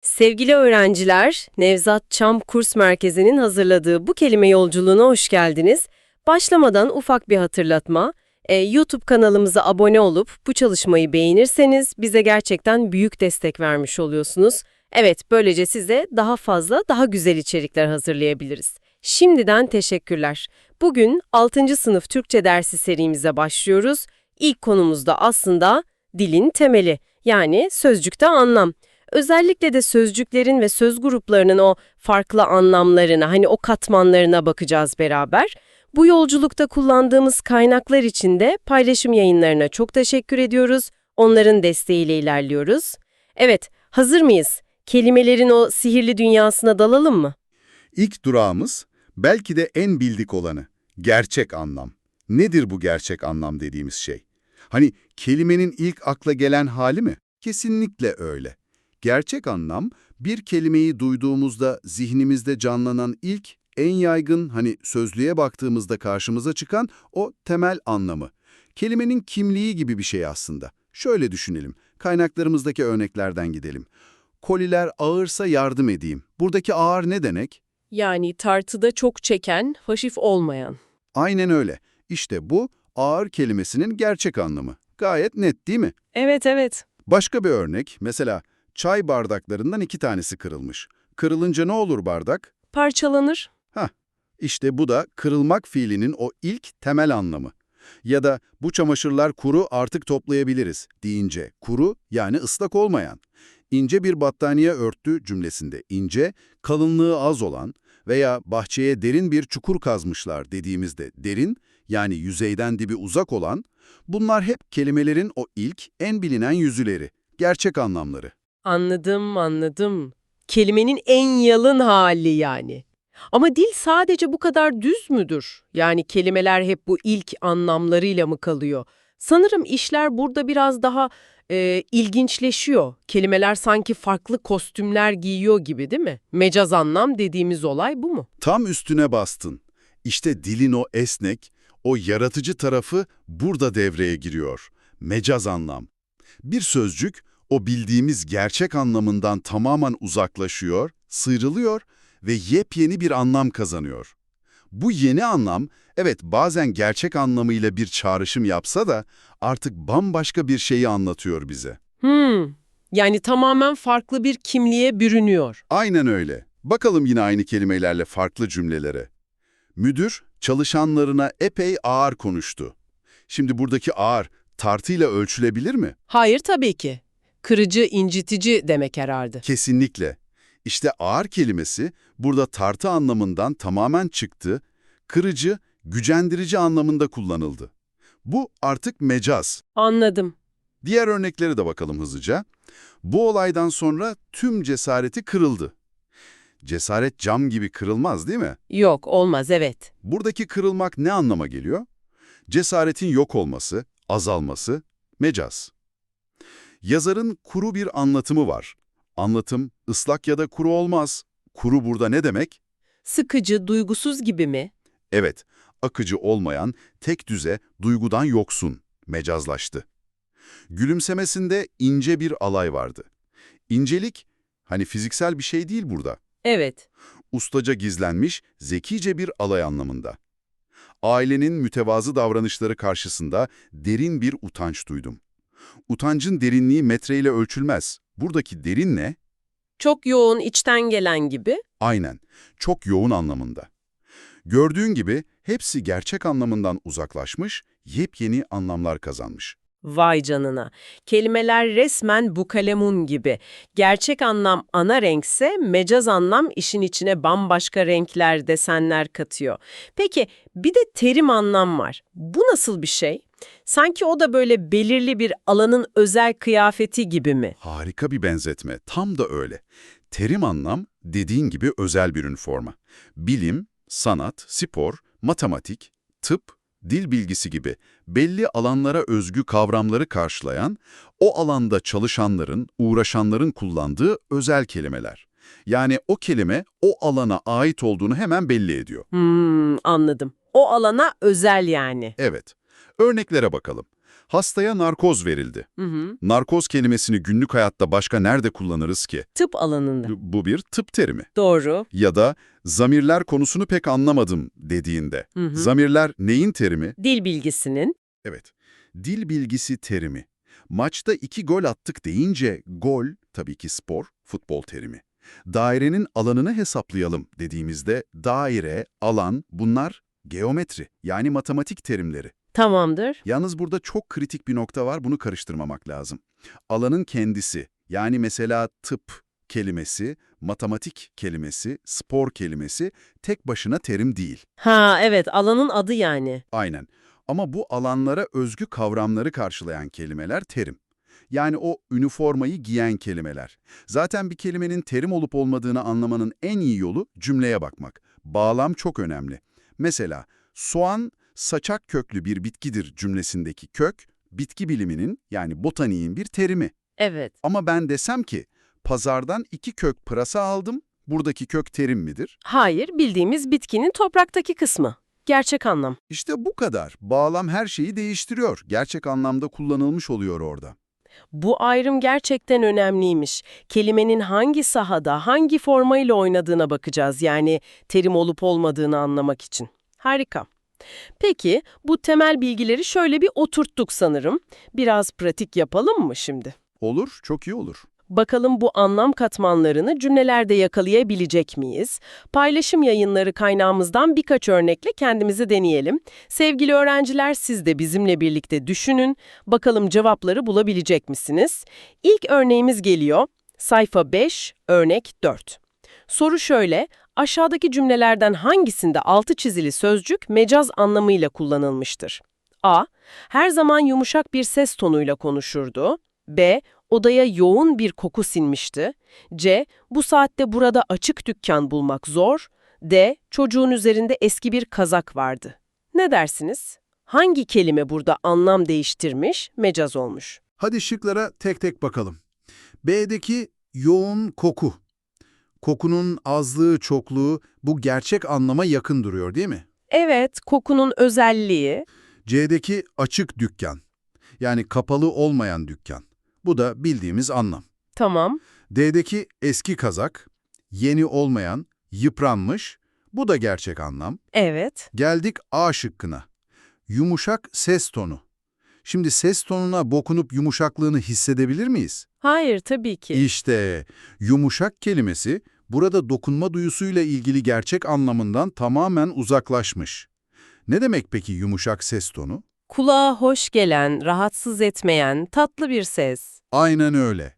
Sevgili öğrenciler, Nevzat Çam Kurs Merkezi'nin hazırladığı bu kelime yolculuğuna hoş geldiniz. Başlamadan ufak bir hatırlatma. Ee, YouTube kanalımıza abone olup bu çalışmayı beğenirseniz bize gerçekten büyük destek vermiş oluyorsunuz. Evet, böylece size daha fazla, daha güzel içerikler hazırlayabiliriz. Şimdiden teşekkürler. Bugün 6. sınıf Türkçe dersi serimize başlıyoruz. İlk konumuz da aslında dilin temeli, yani sözcükte anlam. Özellikle de sözcüklerin ve söz gruplarının o farklı anlamlarına, hani o katmanlarına bakacağız beraber. Bu yolculukta kullandığımız kaynaklar için de paylaşım yayınlarına çok teşekkür ediyoruz. Onların desteğiyle ilerliyoruz. Evet, hazır mıyız? Kelimelerin o sihirli dünyasına dalalım mı? İlk durağımız belki de en bildik olanı, gerçek anlam. Nedir bu gerçek anlam dediğimiz şey? Hani kelimenin ilk akla gelen hali mi? Kesinlikle öyle. Gerçek anlam, bir kelimeyi duyduğumuzda zihnimizde canlanan ilk, en yaygın, hani sözlüğe baktığımızda karşımıza çıkan o temel anlamı. Kelimenin kimliği gibi bir şey aslında. Şöyle düşünelim, kaynaklarımızdaki örneklerden gidelim. Koliler ağırsa yardım edeyim. Buradaki ağır ne demek? Yani tartıda çok çeken, hafif olmayan. Aynen öyle. İşte bu ağır kelimesinin gerçek anlamı. Gayet net değil mi? Evet, evet. Başka bir örnek, mesela çay bardaklarından iki tanesi kırılmış. Kırılınca ne olur bardak? Parçalanır. İşte bu da kırılmak fiilinin o ilk temel anlamı. Ya da bu çamaşırlar kuru artık toplayabiliriz deyince kuru yani ıslak olmayan. İnce bir battaniye örttü cümlesinde ince, kalınlığı az olan veya bahçeye derin bir çukur kazmışlar dediğimizde derin yani yüzeyden dibi uzak olan bunlar hep kelimelerin o ilk en bilinen yüzüleri, gerçek anlamları. Anladım, anladım. Kelimenin en yalın hali yani. Ama dil sadece bu kadar düz müdür? Yani kelimeler hep bu ilk anlamlarıyla mı kalıyor? Sanırım işler burada biraz daha e, ilginçleşiyor. Kelimeler sanki farklı kostümler giyiyor gibi değil mi? Mecaz anlam dediğimiz olay bu mu? Tam üstüne bastın. İşte dilin o esnek, o yaratıcı tarafı burada devreye giriyor. Mecaz anlam. Bir sözcük o bildiğimiz gerçek anlamından tamamen uzaklaşıyor, sıyrılıyor ve yepyeni bir anlam kazanıyor. Bu yeni anlam, evet bazen gerçek anlamıyla bir çağrışım yapsa da artık bambaşka bir şeyi anlatıyor bize. Hmm, yani tamamen farklı bir kimliğe bürünüyor. Aynen öyle. Bakalım yine aynı kelimelerle farklı cümlelere. Müdür çalışanlarına epey ağır konuştu. Şimdi buradaki ağır tartıyla ölçülebilir mi? Hayır tabii ki. Kırıcı, incitici demek herhalde. Kesinlikle. İşte ağır kelimesi burada tartı anlamından tamamen çıktı, kırıcı, gücendirici anlamında kullanıldı. Bu artık mecaz. Anladım. Diğer örneklere de bakalım hızlıca. Bu olaydan sonra tüm cesareti kırıldı. Cesaret cam gibi kırılmaz değil mi? Yok, olmaz evet. Buradaki kırılmak ne anlama geliyor? Cesaretin yok olması, azalması, mecaz. Yazarın kuru bir anlatımı var. Anlatım ıslak ya da kuru olmaz. Kuru burada ne demek? Sıkıcı, duygusuz gibi mi? Evet, akıcı olmayan, tek düze, duygudan yoksun, mecazlaştı. Gülümsemesinde ince bir alay vardı. İncelik, hani fiziksel bir şey değil burada. Evet. Ustaca gizlenmiş, zekice bir alay anlamında. Ailenin mütevazı davranışları karşısında derin bir utanç duydum. Utancın derinliği metreyle ölçülmez. Buradaki derin ne? Çok yoğun, içten gelen gibi. Aynen, çok yoğun anlamında. Gördüğün gibi hepsi gerçek anlamından uzaklaşmış, yepyeni anlamlar kazanmış. Vay canına. Kelimeler resmen bukalemun gibi. Gerçek anlam ana renkse mecaz anlam işin içine bambaşka renkler, desenler katıyor. Peki bir de terim anlam var. Bu nasıl bir şey? Sanki o da böyle belirli bir alanın özel kıyafeti gibi mi? Harika bir benzetme, tam da öyle. Terim anlam, dediğin gibi özel bir üniforma. Bilim, sanat, spor, matematik, tıp, dil bilgisi gibi belli alanlara özgü kavramları karşılayan, o alanda çalışanların, uğraşanların kullandığı özel kelimeler. Yani o kelime o alana ait olduğunu hemen belli ediyor. Hmm, anladım. O alana özel yani. Evet. Örneklere bakalım. Hastaya narkoz verildi. Hı hı. Narkoz kelimesini günlük hayatta başka nerede kullanırız ki? Tıp alanında. Bu bir tıp terimi. Doğru. Ya da zamirler konusunu pek anlamadım dediğinde. Hı hı. Zamirler neyin terimi? Dil bilgisinin. Evet, dil bilgisi terimi. Maçta iki gol attık deyince gol tabii ki spor, futbol terimi. Dairenin alanını hesaplayalım dediğimizde daire, alan bunlar geometri yani matematik terimleri. Tamamdır. Yalnız burada çok kritik bir nokta var bunu karıştırmamak lazım. Alanın kendisi yani mesela tıp kelimesi, matematik kelimesi, spor kelimesi tek başına terim değil. Ha evet alanın adı yani. Aynen. Ama bu alanlara özgü kavramları karşılayan kelimeler terim. Yani o üniformayı giyen kelimeler. Zaten bir kelimenin terim olup olmadığını anlamanın en iyi yolu cümleye bakmak. Bağlam çok önemli. Mesela soğan saçak köklü bir bitkidir cümlesindeki kök, bitki biliminin yani botaniğin bir terimi. Evet. Ama ben desem ki pazardan iki kök pırasa aldım, buradaki kök terim midir? Hayır bildiğimiz bitkinin topraktaki kısmı. Gerçek anlam. İşte bu kadar. Bağlam her şeyi değiştiriyor. Gerçek anlamda kullanılmış oluyor orada. Bu ayrım gerçekten önemliymiş. Kelimenin hangi sahada, hangi formayla oynadığına bakacağız. Yani terim olup olmadığını anlamak için. Harika. Peki bu temel bilgileri şöyle bir oturttuk sanırım. Biraz pratik yapalım mı şimdi? Olur, çok iyi olur. Bakalım bu anlam katmanlarını cümlelerde yakalayabilecek miyiz? Paylaşım yayınları kaynağımızdan birkaç örnekle kendimizi deneyelim. Sevgili öğrenciler siz de bizimle birlikte düşünün. Bakalım cevapları bulabilecek misiniz? İlk örneğimiz geliyor. Sayfa 5, örnek 4. Soru şöyle, aşağıdaki cümlelerden hangisinde altı çizili sözcük mecaz anlamıyla kullanılmıştır? A. Her zaman yumuşak bir ses tonuyla konuşurdu. B. Odaya yoğun bir koku sinmişti. C. Bu saatte burada açık dükkan bulmak zor. D. Çocuğun üzerinde eski bir kazak vardı. Ne dersiniz? Hangi kelime burada anlam değiştirmiş, mecaz olmuş? Hadi şıklara tek tek bakalım. B'deki yoğun koku. Kokunun azlığı, çokluğu bu gerçek anlama yakın duruyor değil mi? Evet, kokunun özelliği. C'deki açık dükkan. Yani kapalı olmayan dükkan. Bu da bildiğimiz anlam. Tamam. D'deki eski kazak, yeni olmayan, yıpranmış. Bu da gerçek anlam. Evet. Geldik A şıkkına. Yumuşak ses tonu. Şimdi ses tonuna dokunup yumuşaklığını hissedebilir miyiz? Hayır, tabii ki. İşte yumuşak kelimesi burada dokunma duyusuyla ilgili gerçek anlamından tamamen uzaklaşmış. Ne demek peki yumuşak ses tonu? Kulağa hoş gelen, rahatsız etmeyen, tatlı bir ses. Aynen öyle.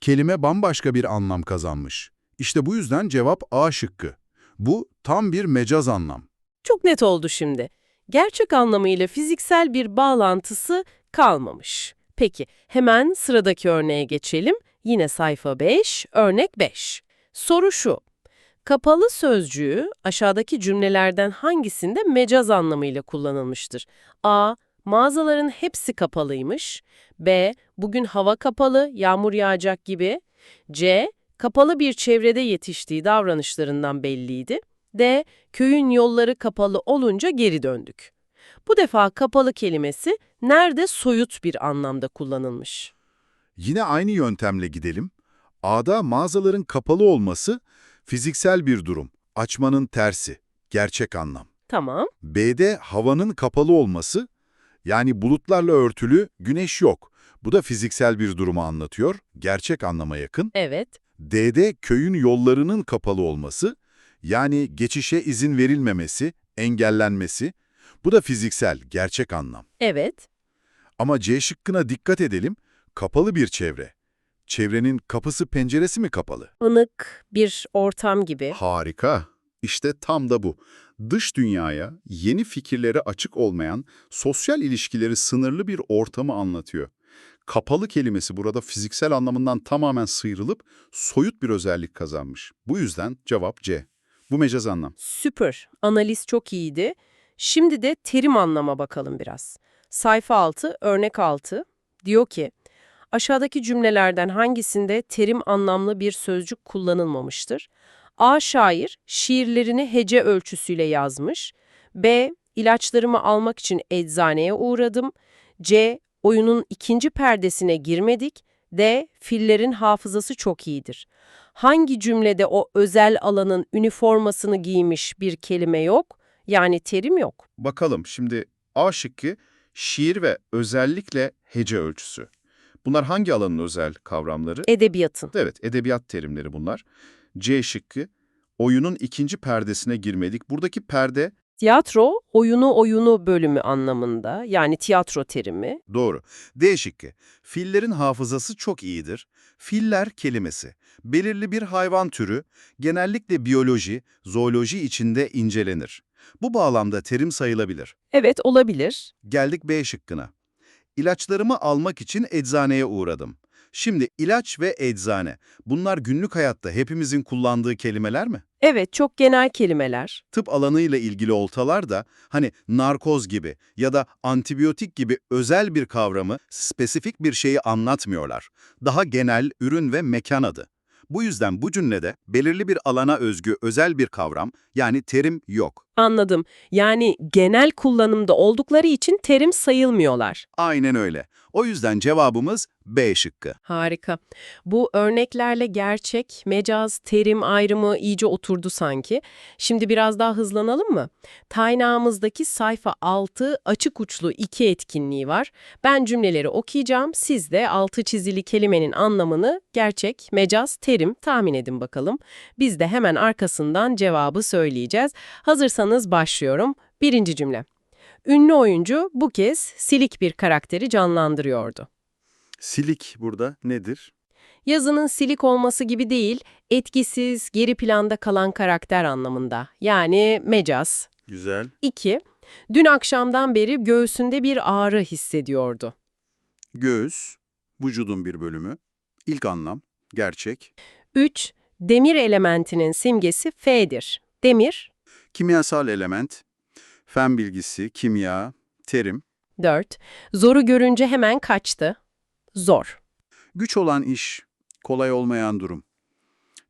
Kelime bambaşka bir anlam kazanmış. İşte bu yüzden cevap A şıkkı. Bu tam bir mecaz anlam. Çok net oldu şimdi. Gerçek anlamıyla fiziksel bir bağlantısı kalmamış. Peki, hemen sıradaki örneğe geçelim. Yine sayfa 5, örnek 5. Soru şu. Kapalı sözcüğü aşağıdaki cümlelerden hangisinde mecaz anlamıyla kullanılmıştır? A. Mağazaların hepsi kapalıymış. B. Bugün hava kapalı, yağmur yağacak gibi. C. Kapalı bir çevrede yetiştiği davranışlarından belliydi. D. Köyün yolları kapalı olunca geri döndük. Bu defa kapalı kelimesi nerede soyut bir anlamda kullanılmış? Yine aynı yöntemle gidelim. A'da mağazaların kapalı olması fiziksel bir durum, açmanın tersi, gerçek anlam. Tamam, B'de havanın kapalı olması, yani bulutlarla örtülü, güneş yok. Bu da fiziksel bir durumu anlatıyor, gerçek anlama yakın. evet. D'de köyün yollarının kapalı olması, yani geçişe izin verilmemesi, engellenmesi. Bu da fiziksel, gerçek anlam. Evet, Ama C şıkkına dikkat edelim, kapalı bir çevre. Çevrenin kapısı penceresi mi kapalı? ınık bir ortam gibi. Harika. İşte tam da bu. Dış dünyaya, yeni fikirlere açık olmayan, sosyal ilişkileri sınırlı bir ortamı anlatıyor. Kapalı kelimesi burada fiziksel anlamından tamamen sıyrılıp soyut bir özellik kazanmış. Bu yüzden cevap C. Bu mecaz anlam. Süper, analiz çok iyiydi. Şimdi de terim anlama bakalım biraz. Sayfa 6, örnek 6 diyor ki, aşağıdaki cümlelerden hangisinde terim anlamlı bir sözcük kullanılmamıştır? A. Şair, şiirlerini hece ölçüsüyle yazmış. B. İlaçlarımı almak için eczaneye uğradım. C. oyunun ikinci perdesine girmedik. D. Fillerin hafızası çok iyidir. Hangi cümlede o özel alanın üniformasını giymiş bir kelime yok? Yani terim yok. Bakalım şimdi A şıkkı şiir ve özellikle hece ölçüsü. Bunlar hangi alanın özel kavramları? Edebiyatın. Evet, edebiyat terimleri bunlar. C şıkkı oyunun ikinci perdesine girmedik. Buradaki perde Tiyatro, oyunu oyunu bölümü anlamında. Yani tiyatro terimi. Doğru. D şıkkı. Fillerin hafızası çok iyidir. Filler kelimesi. Belirli bir hayvan türü, genellikle biyoloji, zooloji içinde incelenir. Bu bağlamda terim sayılabilir. Evet olabilir. Geldik B şıkkına. İlaçlarımı almak için eczaneye uğradım. Şimdi ilaç ve eczane, bunlar günlük hayatta hepimizin kullandığı kelimeler mi? Evet çok genel kelimeler. Tıp alanıyla ilgili oltalar da hani narkoz gibi ya da antibiyotik gibi özel bir kavramı, spesifik bir şeyi anlatmıyorlar. Daha genel ürün ve mekan adı. Bu yüzden bu cümlede belirli bir alana özgü özel bir kavram yani terim yok. Anladım. Yani genel kullanımda oldukları için terim sayılmıyorlar. Aynen öyle. O yüzden cevabımız B şıkkı. Harika. Bu örneklerle gerçek, mecaz, terim ayrımı iyice oturdu sanki. Şimdi biraz daha hızlanalım mı? Taynağımızdaki sayfa 6 açık uçlu iki etkinliği var. Ben cümleleri okuyacağım. Siz de altı çizili kelimenin anlamını gerçek, mecaz, terim tahmin edin bakalım. Biz de hemen arkasından cevabı söyleyeceğiz. Hazırsanız başlıyorum. Birinci cümle. Ünlü oyuncu bu kez silik bir karakteri canlandırıyordu. Silik burada nedir? Yazının silik olması gibi değil, etkisiz, geri planda kalan karakter anlamında. Yani mecaz. Güzel. 2. Dün akşamdan beri göğsünde bir ağrı hissediyordu. Göğüs, vücudun bir bölümü. İlk anlam, gerçek. 3. Demir elementinin simgesi F'dir. Demir. Kimyasal element, fen bilgisi, kimya, terim. 4. Zoru görünce hemen kaçtı. Zor. Güç olan iş, kolay olmayan durum.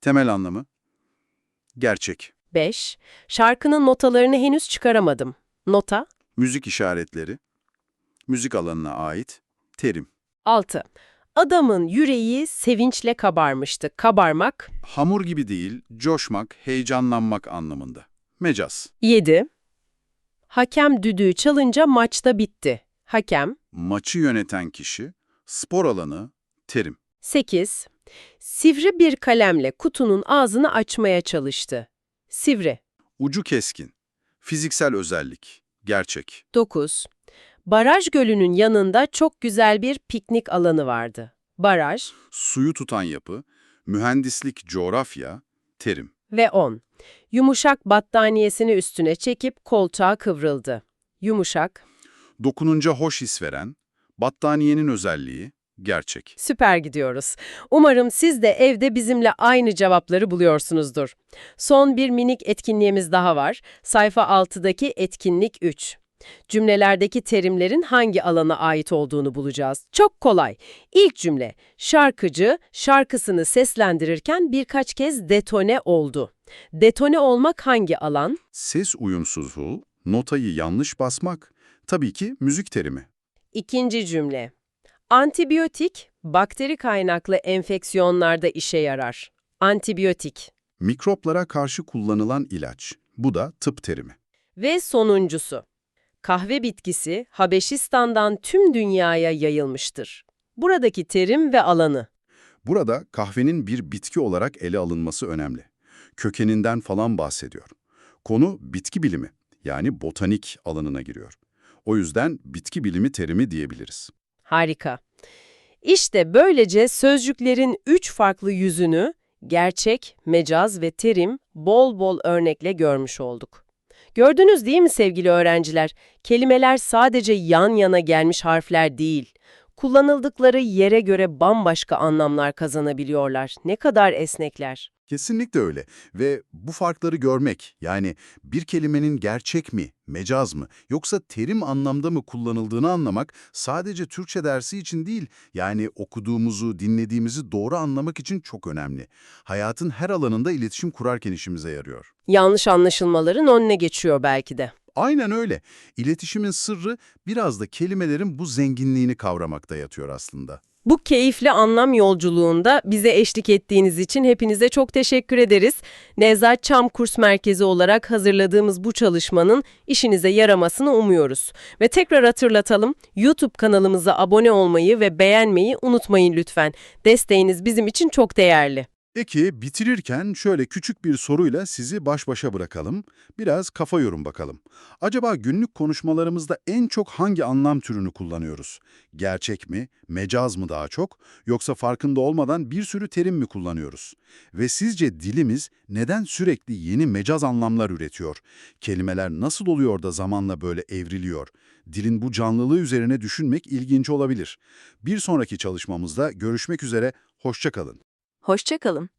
Temel anlamı, gerçek. 5. Şarkının notalarını henüz çıkaramadım. Nota. Müzik işaretleri, müzik alanına ait, terim. 6. Adamın yüreği sevinçle kabarmıştı. Kabarmak. Hamur gibi değil, coşmak, heyecanlanmak anlamında. Mecaz. 7. Hakem düdüğü çalınca maçta bitti. Hakem. Maçı yöneten kişi, spor alanı, terim. 8. Sivri bir kalemle kutunun ağzını açmaya çalıştı. Sivri. Ucu keskin, fiziksel özellik, gerçek. 9. Baraj gölünün yanında çok güzel bir piknik alanı vardı. Baraj. Suyu tutan yapı, mühendislik, coğrafya, terim. Ve 10. Yumuşak battaniyesini üstüne çekip koltuğa kıvrıldı. Yumuşak. Dokununca hoş his veren, battaniyenin özelliği, gerçek. Süper gidiyoruz. Umarım siz de evde bizimle aynı cevapları buluyorsunuzdur. Son bir minik etkinliğimiz daha var. Sayfa 6'daki etkinlik 3. Cümlelerdeki terimlerin hangi alana ait olduğunu bulacağız. Çok kolay. İlk cümle, şarkıcı şarkısını seslendirirken birkaç kez detone oldu. Detone olmak hangi alan? Ses uyumsuzluğu, notayı yanlış basmak, tabii ki müzik terimi. İkinci cümle. Antibiyotik, bakteri kaynaklı enfeksiyonlarda işe yarar. Antibiyotik. Mikroplara karşı kullanılan ilaç, bu da tıp terimi. Ve sonuncusu. Kahve bitkisi Habeşistan'dan tüm dünyaya yayılmıştır. Buradaki terim ve alanı. Burada kahvenin bir bitki olarak ele alınması önemli. Kökeninden falan bahsediyor. Konu bitki bilimi, yani botanik alanına giriyor. O yüzden bitki bilimi terimi diyebiliriz. Harika. İşte böylece sözcüklerin üç farklı yüzünü, gerçek, mecaz ve terim bol bol örnekle görmüş olduk. Gördünüz değil mi sevgili öğrenciler? Kelimeler sadece yan yana gelmiş harfler değil. Kullanıldıkları yere göre bambaşka anlamlar kazanabiliyorlar. Ne kadar esnekler. Kesinlikle öyle ve bu farkları görmek, yani bir kelimenin gerçek mi, mecaz mı yoksa terim anlamda mı kullanıldığını anlamak sadece Türkçe dersi için değil, yani okuduğumuzu, dinlediğimizi doğru anlamak için çok önemli. Hayatın her alanında iletişim kurarken işimize yarıyor. Yanlış anlaşılmaların önüne geçiyor belki de. Aynen öyle. İletişimin sırrı biraz da kelimelerin bu zenginliğini kavramakta yatıyor aslında. Bu keyifli anlam yolculuğunda bize eşlik ettiğiniz için hepinize çok teşekkür ederiz. Nevzat Çam Kurs Merkezi olarak hazırladığımız bu çalışmanın işinize yaramasını umuyoruz. Ve tekrar hatırlatalım, YouTube kanalımıza abone olmayı ve beğenmeyi unutmayın lütfen. Desteğiniz bizim için çok değerli. Peki bitirirken şöyle küçük bir soruyla sizi baş başa bırakalım. Biraz kafa yorum bakalım. Acaba günlük konuşmalarımızda en çok hangi anlam türünü kullanıyoruz? Gerçek mi, mecaz mı daha çok, yoksa farkında olmadan bir sürü terim mi kullanıyoruz? Ve sizce dilimiz neden sürekli yeni mecaz anlamlar üretiyor? Kelimeler nasıl oluyor da zamanla böyle evriliyor? Dilin bu canlılığı üzerine düşünmek ilginç olabilir. Bir sonraki çalışmamızda görüşmek üzere, hoşça kalın. Hoşça kalın.